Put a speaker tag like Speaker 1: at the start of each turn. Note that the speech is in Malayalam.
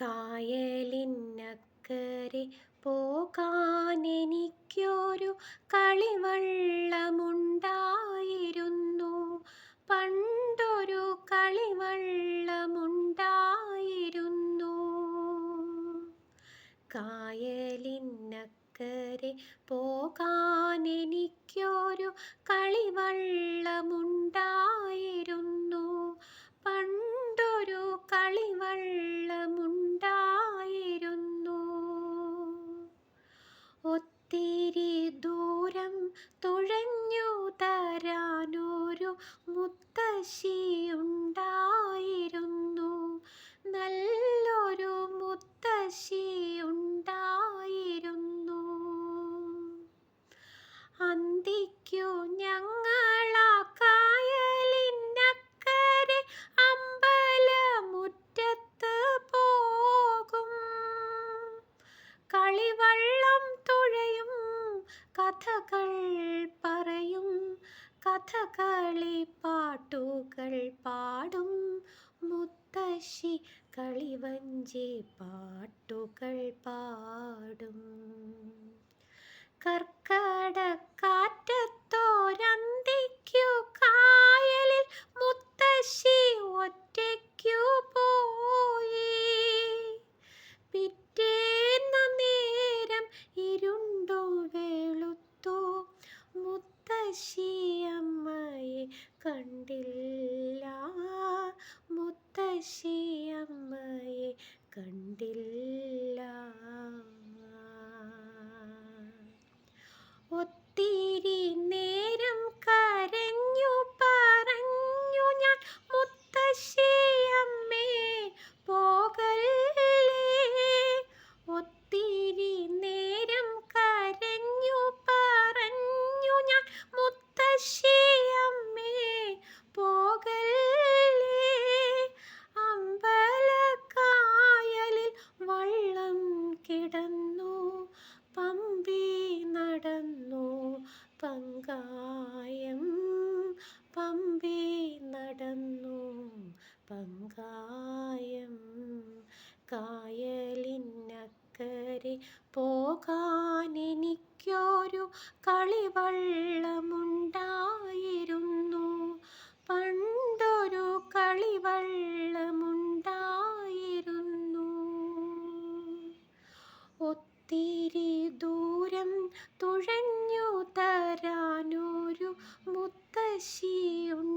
Speaker 1: കായലിനക്കരെ പോകാനെനിക്കൊരു കളിവള്ളമുണ്ടായിരുന്നു. പണ്ടൊരു കളിവള്ളമുണ്ടായിരുന്നു. കായലിനക്കരെ പോകാനെനിക്കൊരു കളിവള്ളമുണ്ടായിരുന്നു. പണ്ടൊരു കളിവള്ള കഥകൾ പറയും. കഥകളി പാട്ടുകൾ പാടും. മുത്തശ്ശി കളിവഞ്ചി പാട്ടുകൾ പാടും. കർക്കട കണ്ടില്ല. മുത്തശ്ശിയമ്മയെ കണ്ടില്ല. ഒത്തിരി പങ്കായം കായലിനക്കരെ പോകാനെനിക്കൊരു കളിവള്ളമുണ്ടായിരുന്നു. പണ്ടൊരു കളിവള്ളമുണ്ടായിരുന്നു. ഒത്തിരി ദൂരം തുഴഞ്ഞു തരാനൊരു മുത്തശ്ശിയുണ്ട്.